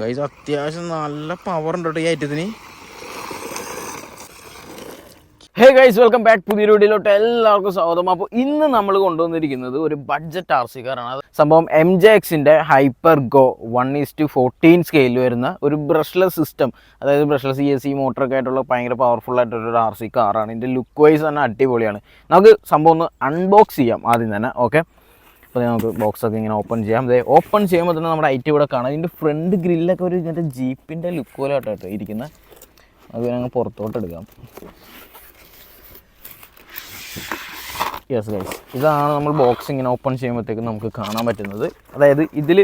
Guys അത്യാവശ്യം നല്ല power ഉണ്ട് കേട്ടോ ഈ ഐറ്റത്തിന് ഹേ ഗൈസ് വെൽക്കം ബാക്ക് പുതിയ വീഡിയോയിലോട്ട് എല്ലാവർക്കും സ്വാഗതം. അപ്പോൾ ഇന്ന് നമ്മൾ കൊണ്ടുവന്നിരിക്കുന്നത് ഒരു ബഡ്ജറ്റ് ആർ സി കാറാണ് സംഭവം എം ജെ എക്സിന്റെ hyper go one is two fourteen scale വരുന്ന ഒരു ബ്രഷ്ലെസ് സിസ്റ്റം അതായത് ബ്രഷ്ലെസ് ഇ എസ് സി മോട്ടറൊക്കെ ആയിട്ടുള്ള ഭയങ്കര പവർഫുൾ ആയിട്ടുള്ള ഒരു ആർ സി കാറാണ് ഇതിന്റെ ലുക്ക് വൈസ് തന്നെ അടിപൊളിയാണ്. നമുക്ക് സംഭവം ഒന്ന് അൺബോക്സ് ചെയ്യാം ആദ്യം തന്നെ ഓക്കെ അപ്പോൾ നമുക്ക് ബോക്സ് ഒക്കെ ഇങ്ങനെ ഓപ്പൺ ചെയ്യാം. അതെ ഓപ്പൺ ചെയ്യുമ്പോൾ തന്നെ നമ്മുടെ ഐറ്റം ഇവിടെ കാണാം. ഇതിന്റെ ഫ്രണ്ട് ഗ്രില്ലൊക്കെ ഒരു ഇങ്ങനത്തെ ജീപ്പിന്റെ ലുക്ക് പോലെ ആട്ടോ ഇരിക്കുന്നത് അത് ഞങ്ങൾ പുറത്തോട്ട് എടുക്കാം. യെസ് ഗൈസ് ഇതാണ് നമ്മൾ ബോക്സ് ഇങ്ങനെ ഓപ്പൺ ചെയ്യുമ്പോഴത്തേക്കും നമുക്ക് കാണാൻ പറ്റുന്നത്. അതായത് ഇതിൽ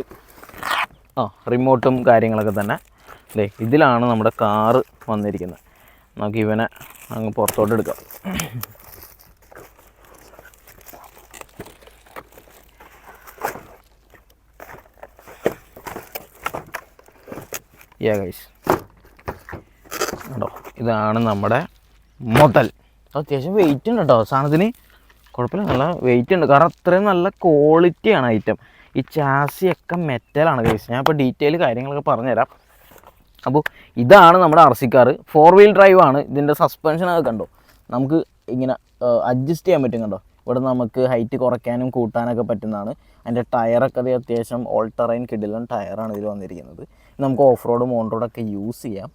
ആ റിമോട്ടും കാര്യങ്ങളൊക്കെ തന്നെ. അല്ലേ ഇതിലാണ് നമ്മുടെ കാറ് വന്നിരിക്കുന്നത് നമുക്ക് ഇവനെ അങ്ങ് പുറത്തോട്ട് എടുക്കാം. ഗൈസ് കേട്ടോ ഇതാണ് നമ്മുടെ മുതൽ. അത്യാവശ്യം വെയിറ്റ് ഉണ്ട് കേട്ടോ സാധനത്തിന് കുഴപ്പമില്ല. നല്ല വെയിറ്റ് ഉണ്ട്. കാരണം അത്രയും നല്ല ക്വാളിറ്റിയാണ് ഐറ്റം ഈ ചാസിയൊക്കെ മെറ്റലാണ് ഗൈസ് ഞാൻ ഇപ്പോൾ ഡീറ്റെയിൽ കാര്യങ്ങളൊക്കെ പറഞ്ഞുതരാം. അപ്പോൾ ഇതാണ് നമ്മുടെ R C car four wheel drive ആണ്. ഇതിന്റെ സസ്പെൻഷൻ ഒക്കെ കണ്ടോ? നമുക്ക് ഇങ്ങനെ അഡ്ജസ്റ്റ് ചെയ്യാൻ പറ്റും കണ്ടോ? ഇവിടെ നമുക്ക് ഹൈറ്റ് കുറയ്ക്കാനും കൂട്ടാനൊക്കെ പറ്റുന്നതാണ്. അതിന്റെ ടയറൊക്കെ അത് അത്യാവശ്യം ഓൾ ടെറൈൻ കിഡിലും ടയറാണ് ഇതിൽ വന്നിരിക്കുന്നത്. നമുക്ക് ഓഫ് റോഡും ഓൺ റോഡൊക്കെ യൂസ് ചെയ്യാം.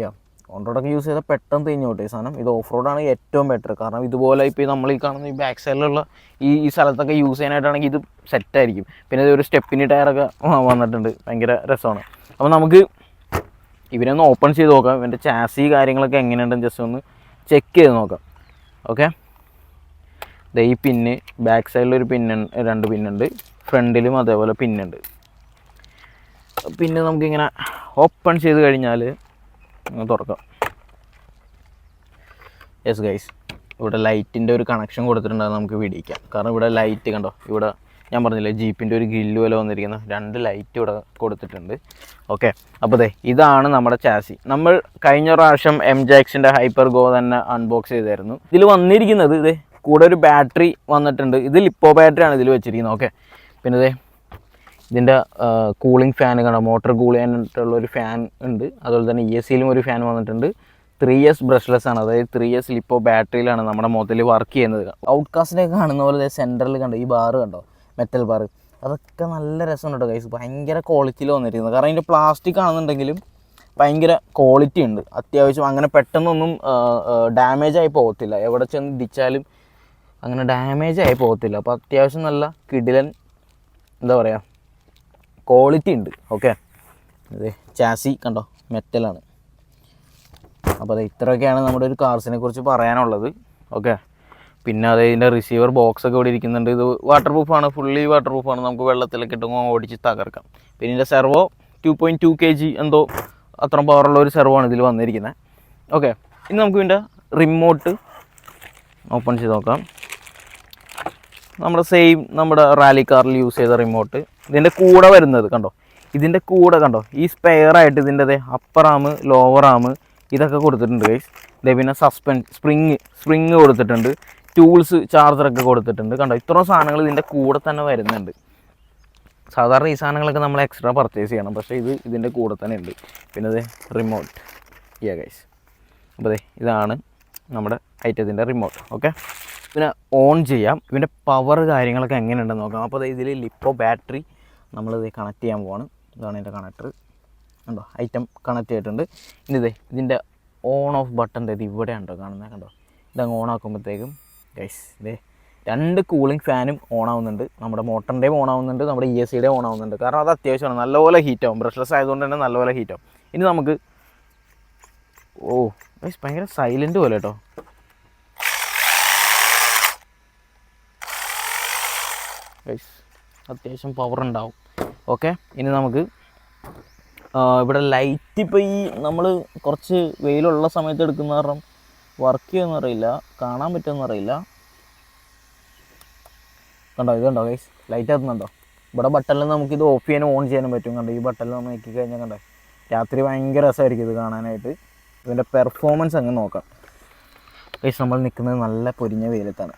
യാ ഓൺ റോഡൊക്കെ യൂസ് ചെയ്താൽ പെട്ടെന്ന് തേഞ്ഞു പോട്ടെ സാധനം. ഇത് ഓഫ് റോഡാണ് ഏറ്റവും ബെറ്റർ കാരണം ഇതുപോലെ ഇപ്പോൾ നമ്മൾ ഈ കാണുന്ന ഈ ബാക്ക് സൈഡിലുള്ള ഈ ഈ സ്ഥലത്തൊക്കെ യൂസ് ചെയ്യാനായിട്ടാണെങ്കിൽ ഇത് സെറ്റായിരിക്കും പിന്നെ ഒരു സ്റ്റെപ്പിന് ടയറൊക്കെ വന്നിട്ടുണ്ട്. ഭയങ്കര രസമാണ്. അപ്പോൾ നമുക്ക് ഇവനെ ഒന്ന് ഓപ്പൺ ചെയ്ത് നോക്കാം. ഇവന്റെ ചാസി കാര്യങ്ങളൊക്കെ എങ്ങനെയുണ്ടെന്ന് ജസ്റ്റ് ഒന്ന് ചെക്ക് ചെയ്ത് നോക്കാം. ഓക്കെ ഈ പിന്ന് ബാക്ക് സൈഡിൽ ഒരു പിന്ന് രണ്ട് പിന്നുണ്ട്. ഫ്രണ്ടിലും അതേപോലെ പിന്നുണ്ട്. പിന്നെ നമുക്കിങ്ങനെ ഓപ്പൺ ചെയ്ത് കഴിഞ്ഞാൽ തുറക്കാം. യെസ് ഗൈസ് ഇവിടെ ലൈറ്റിന്റെ ഒരു കണക്ഷൻ കൊടുത്തിട്ടുണ്ട് അത് നമുക്ക് വിടിയിക്കാം. കാരണം ഇവിടെ ലൈറ്റ് കണ്ടോ? ഇവിടെ ഞാൻ പറഞ്ഞില്ലേ ജീപ്പിന്റെ ഒരു ഗില്ല് പോലെ വന്നിരിക്കുന്ന രണ്ട് ലൈറ്റ് ഇവിടെ കൊടുത്തിട്ടുണ്ട്. ഓക്കെ അപ്പോൾ അതെ ഇതാണ് നമ്മുടെ ചാസി നമ്മൾ കഴിഞ്ഞ പ്രാവശ്യം എം ജാക്സിന്റെ ഹൈപ്പർ ഗോ തന്നെ അൺബോക്സ് ചെയ്തായിരുന്നു. ഇതിൽ വന്നിരിക്കുന്നത് ഇതേ കൂടെ ഒരു ബാറ്ററി വന്നിട്ടുണ്ട്. ഇത് ലിപ്പോ ബാറ്ററി ആണ് ഇതിൽ വെച്ചിരിക്കുന്നത്. ഓക്കെ പിന്നെ ഇതേ ഇതിന്റെ കൂളിംഗ് ഫാൻ കാണാം. മോട്ടർ കൂൾ ചെയ്യാനായിട്ടുള്ള ഒരു ഫാൻ ഉണ്ട്. അതുപോലെ തന്നെ ഇ എസ് സിയിലും ഒരു ഫാൻ വന്നിട്ടുണ്ട്. ത്രീ ഇയേഴ്സ് ബ്രഷ്ലെസ് ആണ്. അതായത് ത്രീ ഇയേഴ്സ് ലിപ്പോ ബാറ്ററിയിലാണ് നമ്മുടെ മൊത്തത്തിൽ വർക്ക് ചെയ്യുന്നത്. ഔട്ട്കാസ്റ്റിലേക്ക് കാണുന്ന പോലെ സെന്ററിൽ കണ്ടോ? ഈ ബാർ കണ്ടോ? മെറ്റൽ ബാർ അതൊക്കെ നല്ല രസമുണ്ട് കേട്ടോ ഗൈസ് ഭയങ്കര ക്വാളിറ്റിയിൽ വന്നിരിക്കുന്നത്. കാരണം ഇതിന്റെ പ്ലാസ്റ്റിക് ആണെന്നുണ്ടെങ്കിലും ഭയങ്കര ക്വാളിറ്റി ഉണ്ട്. അത്യാവശ്യം അങ്ങനെ പെട്ടെന്നൊന്നും ഡാമേജ് പോകത്തില്ല. എവിടെ ചെന്ന് ഇടിച്ചാലും അങ്ങനെ ഡാമേജ് ആയി പോകത്തില്ല. അപ്പോൾ അത്യാവശ്യം നല്ല കിടിലൻ എന്താ പറയുക ക്വാളിറ്റി ഉണ്ട്. ഓക്കെ അതെ ചാസി കണ്ടോ? മെറ്റലാണ് അപ്പോൾ അത് ഇത്രയൊക്കെയാണ് നമ്മുടെ ഒരു കാർസിനെ കുറിച്ച് പറയാനുള്ളത്. ഓക്കെ പിന്നെ അത് ഇതിന്റെ റിസീവർ ബോക്സ് ഒക്കെ ഇവിടെ ഇരിക്കുന്നുണ്ട്. ഇത് വാട്ടർ പ്രൂഫാണ് ഫുള്ളി വാട്ടർ പ്രൂഫാണ് നമുക്ക് വെള്ളത്തിലൊക്കെ ഇട്ടുമ്പോൾ ഓടിച്ച് തകർക്കാം. പിന്നെ ഇതിന്റെ servo two point two K G എന്തോ അത്ര പവറുള്ള ഒരു സെർവോ ആണ് ഇതിൽ വന്നിരിക്കുന്നത് ഓക്കെ ഇനി നമുക്ക് ഇതിന്റെ റിമോട്ട് ഓപ്പൺ ചെയ്ത് നോക്കാം. നമ്മുടെ സെയിം നമ്മുടെ റാലി കാറിൽ യൂസ് ചെയ്ത റിമോട്ട് ഇതിന്റെ കൂടെ വരുന്നത് കണ്ടോ? ഇതിന്റെ കൂടെ കണ്ടോ? ഈ സ്പെയർ ആയിട്ട് ഇതിന്റെ അപ്പർ ആം ലോവർ ആം ഇതൊക്കെ കൊടുത്തിട്ടുണ്ട് ഗൈസ് ഇതേ പിന്നെ സസ്പെൻഡ് സ്പ്രിങ് സ്പ്രിങ് കൊടുത്തിട്ടുണ്ട്. ടൂൾസ് ചാർജറൊക്കെ കൊടുത്തിട്ടുണ്ട്. കണ്ടോ? ഇത്രയും സാധനങ്ങൾ ഇതിന്റെ കൂടെ തന്നെ വരുന്നുണ്ട്. സാധാരണ ഈ സാധനങ്ങളൊക്കെ നമ്മൾ എക്സ്ട്രാ പർച്ചേസ് ചെയ്യണം. പക്ഷേ ഇത് ഇതിന്റെ കൂടെ തന്നെ ഉണ്ട്. പിന്നെ അതെ റിമോട്ട് യാ ഗൈസ് അപ്പോൾ അതെ ഇതാണ് നമ്മുടെ ഐറ്റത്തിന്റെ റിമോട്ട് ഓക്കെ പിന്നെ ഓൺ ചെയ്യാം. ഇതിന്റെ പവർ കാര്യങ്ങളൊക്കെ എങ്ങനെയുണ്ടെന്ന് നോക്കാം. അപ്പോൾ ഇതിൽ ലിപ്പോ ബാറ്ററി നമ്മളിത് കണക്ട് ചെയ്യാൻ പോവാണ്. ഇതാണ് ഇതിന്റെ കണക്ടർ കണ്ടോ? ഐറ്റം കണക്ട് ചെയ്തിട്ടുണ്ട്. ഇനി ഇതേ ഇതിന്റെ ഓൺ ഓഫ് ബട്ടൺ ഇത് ഇവിടെ ഉണ്ടോ കാണുന്നത് കണ്ടോ? ഇതങ്ങ് ഓൺ ആക്കുമ്പോഴത്തേക്കും ഗൈസ് ഇതേ രണ്ട് കൂളിംഗ് ഫാനും ഓൺ ആവുന്നുണ്ട്. നമ്മുടെ മോട്ടറിന്റെയും ഓൺ ആവുന്നുണ്ട്. നമ്മുടെ ഇ എസ് സിയുടെയും ഓൺ ആവുന്നുണ്ട്. കാരണം അത് അത്യാവശ്യമാണ്. നല്ലപോലെ ഹീറ്റ് ആവും. ബ്രഷ്ലെസ് ആയതുകൊണ്ട് തന്നെ നല്ലപോലെ ഹീറ്റ് ആവും. ഇനി നമുക്ക് ഓ ഗൈസ് ഭയങ്കര സൈലന്റ് പോലെ കേട്ടോ ഗൈസ് അത്യാവശ്യം പവർ ഉണ്ടാവും. ഓക്കെ ഇനി നമുക്ക് ഇവിടെ ലൈറ്റ് ഇപ്പോൾ ഈ നമ്മൾ കുറച്ച് വെയിലുള്ള സമയത്ത് എടുക്കുന്ന കാരണം വർക്ക് ചെയ്യുമെന്ന് അറിയില്ല. കാണാൻ പറ്റുമെന്ന് അറിയില്ല. കണ്ടോ? ഇതുണ്ടോ ഗൈസ് ലൈറ്റ് എത്തുന്നുണ്ടോ ഇവിടെ ബട്ടണിൽ നമുക്ക് ഇത് ഓഫ് ചെയ്യാനും ഓൺ ചെയ്യാനും പറ്റും. കണ്ടോ? ഈ ബട്ടണിൽ നമ്മൾ നോക്കി കഴിഞ്ഞാൽ കണ്ടോ? രാത്രി ഭയങ്കര രസമായിരിക്കും ഇത് കാണാനായിട്ട്. ഇതിന്റെ പെർഫോമൻസ് അങ്ങ് നോക്കാം. ഗൈസ് നമ്മൾ നിൽക്കുന്നത് നല്ല പൊരിഞ്ഞ വെയിലത്താണ്.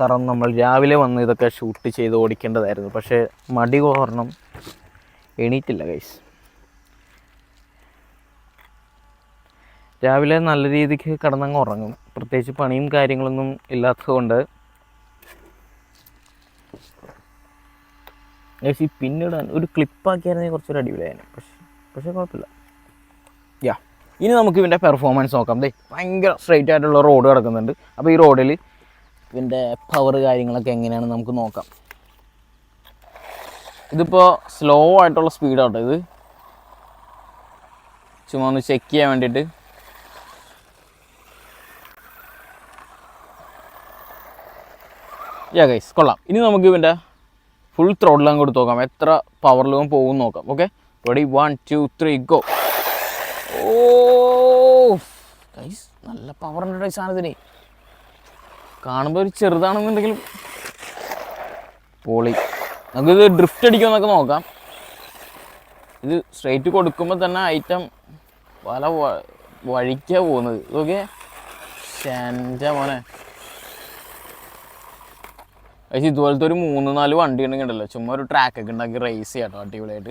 കാരണം നമ്മൾ രാവിലെ വന്ന് ഇതൊക്കെ ഷൂട്ട് ചെയ്ത് ഓടിക്കേണ്ടതായിരുന്നു. പക്ഷേ മടി കാരണം എണീറ്റില്ല ഗൈസ് രാവിലെ നല്ല രീതിക്ക് കിടന്നങ്ങ് ഉറങ്ങും. പ്രത്യേകിച്ച് പണിയും കാര്യങ്ങളൊന്നും ഇല്ലാത്തതുകൊണ്ട്. ഗൈസ് ഈ പിന്നിടാൻ ഒരു ക്ലിപ്പാക്കിയായിരുന്നെങ്കിൽ കുറച്ചൊരു അടിപൊളിയായിരുന്നു. പക്ഷേ പക്ഷേ കുഴപ്പമില്ല. യാ ഇനി നമുക്ക് ഇവന്റെ പെർഫോമൻസ് നോക്കാം. ദേ ഭയങ്കര സ്ട്രെയിറ്റ് ആയിട്ടുള്ള റോഡ് കിടക്കുന്നുണ്ട്. അപ്പോൾ ഈ റോഡിൽ ഇതിന്റെ പവർ കാര്യങ്ങളൊക്കെ എങ്ങനെയാണ് നമുക്ക് നോക്കാം. ഇതിപ്പോൾ സ്ലോ ആയിട്ടുള്ള സ്പീഡാട്ടോ ഇത്. ചുമ്മാ ഒന്ന് ചെക്ക് ചെയ്യാൻ വേണ്ടിയിട്ട്. യാ ഗൈസ് കൊള്ളാം. ഇനി നമുക്ക് ഇവന്റെ ഫുൾ ത്രോഡിലും കൊടുത്ത് നോക്കാം. എത്ര പവറിലും പോകും നോക്കാം. Okay ready one two three go oh guys നല്ല പവർ ഉണ്ട് സാധനത്തിന്? കാണുമ്പോൾ ഒരു ചെറുതാണെന്നുണ്ടെങ്കിലും പൊളി. നമുക്കിത് ഡ്രിഫ്റ്റ് അടിക്കുമെന്നൊക്കെ നോക്കാം. ഇത് സ്ട്രൈറ്റ് കൊടുക്കുമ്പോൾ തന്നെ ഐറ്റം വല വ- വഴിക്കാ പോകുന്നത്. ഇതൊക്കെ എന്റെ മോനെ. പക്ഷേ ഇതുപോലത്തെ ഒരു മൂന്ന് നാല് വണ്ടി ഉണ്ടെങ്കിൽ ഉണ്ടല്ലോ. ചുമ്മാ ഒരു ട്രാക്കൊക്കെ ഉണ്ടാക്കി റേസ് ചെയ്യാട്ടോ അടിപൊളിയായിട്ട്.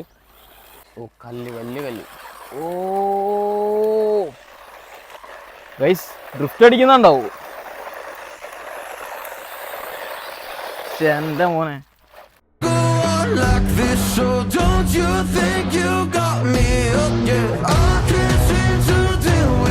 ഓ കല്ല് കല്ല് കല്ല്. ഓ. Guys drift അടിക്കുന്നുണ്ടാവും. എൻ്റെ മോനെ go on like this, so don't you think you got me up? Yeah, I can't seem to deal with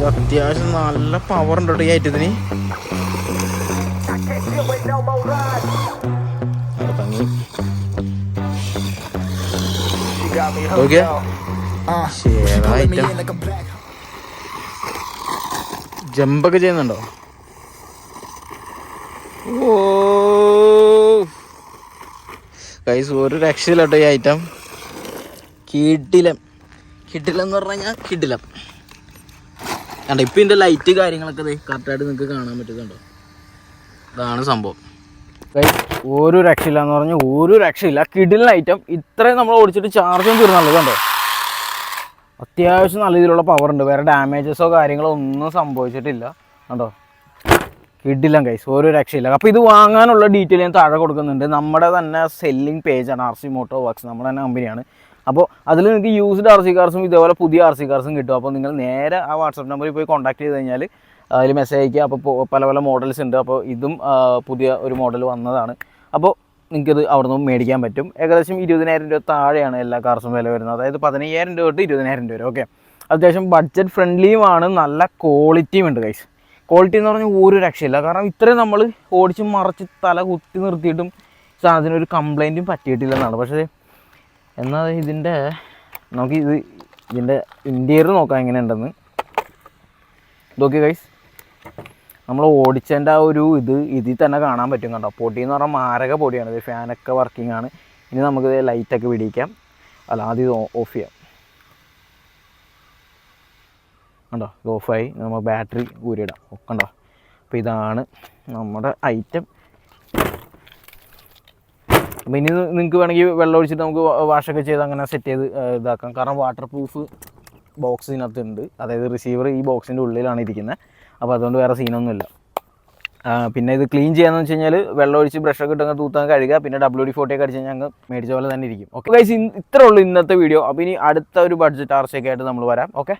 guys അത്യാവശ്യം നല്ല പവർ ഉണ്ട് കേട്ടോ ഈ ഐറ്റത്തിന് ഓക്കെ ജമ്പൊക്കെ ചെയ്യുന്നുണ്ടോ? ഓ. ഗൈസ് ഒരു രക്ഷയില്ല കേട്ടോ ഈ ഐറ്റം കിടിലം. കിടിലം എന്ന് പറഞ്ഞു കഴിഞ്ഞാൽ കിടിലം. കണ്ട ഇപ്പം ഇതിന്റെ ലൈറ്റ് കാര്യങ്ങളൊക്കെ കറക്റ്റായിട്ട് നിങ്ങൾക്ക് കാണാൻ പറ്റുന്നുണ്ടോ? ഇതാണ് സംഭവം. ഒരു രക്ഷയില്ല എന്ന് പറഞ്ഞാൽ ഒരു രക്ഷയില്ല. കിടിലൻ ഐറ്റം ഇത്രയും നമ്മൾ ഓടിച്ചിട്ട് ചാർജും തീർന്നുള്ളത് കണ്ടോ? അത്യാവശ്യം നല്ല രീതിയിലുള്ള പവർ ഉണ്ട്. വേറെ ഡാമേജസോ കാര്യങ്ങളോ ഒന്നും സംഭവിച്ചിട്ടില്ല കണ്ടോ? കിടിലം കൈസ് ഒരു രക്ഷയില്ല. അപ്പോൾ ഇത് വാങ്ങാനുള്ള ഡീറ്റെയിൽ ഞാൻ താഴെ കൊടുക്കുന്നുണ്ട്. നമ്മുടെ തന്നെ സെല്ലിംഗ് പേജാണ് ആർ സി മോട്ടോ വർക്ക്സ് നമ്മുടെ തന്നെ കമ്പനിയാണ് അപ്പോൾ അതിൽ നിങ്ങൾക്ക് യൂസ്ഡ് ആർ സി കാർസും ഇതേപോലെ പുതിയ ആർ സി കാർസും കിട്ടും. അപ്പോൾ നിങ്ങൾ നേരെ ആ വാട്സപ്പ് നമ്പറിൽ പോയി കോൺടാക്ട് ചെയ്ത് കഴിഞ്ഞാൽ അതിൽ മെസ്സേജ് അയക്കുക. അപ്പോൾ പല പല മോഡൽസ് ഉണ്ട്. അപ്പോൾ ഇതും പുതിയ ഒരു മോഡൽ വന്നതാണ്. അപ്പോൾ നിങ്ങൾക്കിത് അവിടെ നിന്ന് മേടിക്കാൻ പറ്റും. ഏകദേശം ഇരുപതിനായിരം രൂപ താഴെയാണ് എല്ലാ കാർസും വില വരുന്നത്. അതായത് പതിനയ്യായിരം രൂപ തൊട്ട് ഇരുപതിനായിരം രൂപ ഓക്കെ അത്യാവശ്യം ബഡ്ജറ്റ് ഫ്രണ്ട്ലിയുമാണ് നല്ല ക്വാളിറ്റിയും ഉണ്ട് കൈസ് ക്വാളിറ്റി എന്ന് പറഞ്ഞാൽ ഒരു രക്ഷയില്ല. കാരണം ഇത്രയും നമ്മൾ ഓടിച്ച് മറച്ച് തല കുത്തി നിർത്തിയിട്ടും സാധനം ഒരു പറ്റിയിട്ടില്ല എന്നാണ് പക്ഷേ എന്നാൽ ഇതിന്റെ നമുക്ക് ഇത് ഇതിന്റെ ഇന്റീരിയർ നോക്കാം എങ്ങനെയുണ്ടെന്ന്. നോക്കി കൈസ് നമ്മൾ ഓടിച്ചതിന്റെ ആ ഒരു ഇത് ഇതിൽ തന്നെ കാണാൻ പറ്റും കണ്ടോ? പൊടി എന്ന് പറഞ്ഞാൽ മാരക പൊടിയാണ്. ഇത് ഫാനൊക്കെ വർക്കിംഗ് ആണ്. ഇനി നമുക്ക് ലൈറ്റൊക്കെ പിടിക്കാം. അല്ല ആദ്യം ഇത് ഓഫ് ചെയ്യാം. കണ്ടോ? ഇത് ഓഫായി നമ്മൾ ബാറ്ററി ഊരിയിടാം. കണ്ടോ? അപ്പോൾ ഇതാണ് നമ്മുടെ ഐറ്റം അപ്പോൾ ഇനി നിങ്ങൾക്ക് വേണമെങ്കിൽ വെള്ളം ഒഴിച്ചിട്ട് നമുക്ക് വാഷൊക്കെ ചെയ്ത് അങ്ങനെ സെറ്റ് ചെയ്ത് ഇതാക്കാം. കാരണം വാട്ടർ പ്രൂഫ് ബോക്സ് ഇതിനകത്ത് ഉണ്ട് അതായത് റിസീവർ ഈ ബോക്സിന്റെ ഉള്ളിലാണ് ഇരിക്കുന്നത് അപ്പോൾ അതുകൊണ്ട് വേറെ സീനൊന്നുമില്ല പിന്നെ ഇത് ക്ലീൻ ചെയ്യാന്ന് വെച്ച് കഴിഞ്ഞാൽ വെള്ളം ഒഴിച്ച് ബ്രഷൊക്കെ ഇട്ടങ്ങ് തൂത്താൻ കഴുകുക പിന്നെ ഡബ്ല്യൂ ഡി ഫോർട്ടി ഒക്കെ അടിച്ച് കഴിഞ്ഞാൽ അങ്ങ് മേടിച്ച പോലെ തന്നെ ഇരിക്കും. ഓക്കെ ഗൈസ് ഇത്രേ ഉള്ളൂ ഇന്നത്തെ വീഡിയോ അപ്പോൾ ഇനി അടുത്ത ഒരു ബഡ്ജറ്റ് ആർച്ചയൊക്കെ ആയിട്ട് നമ്മൾ വരാം. ഓക്കെ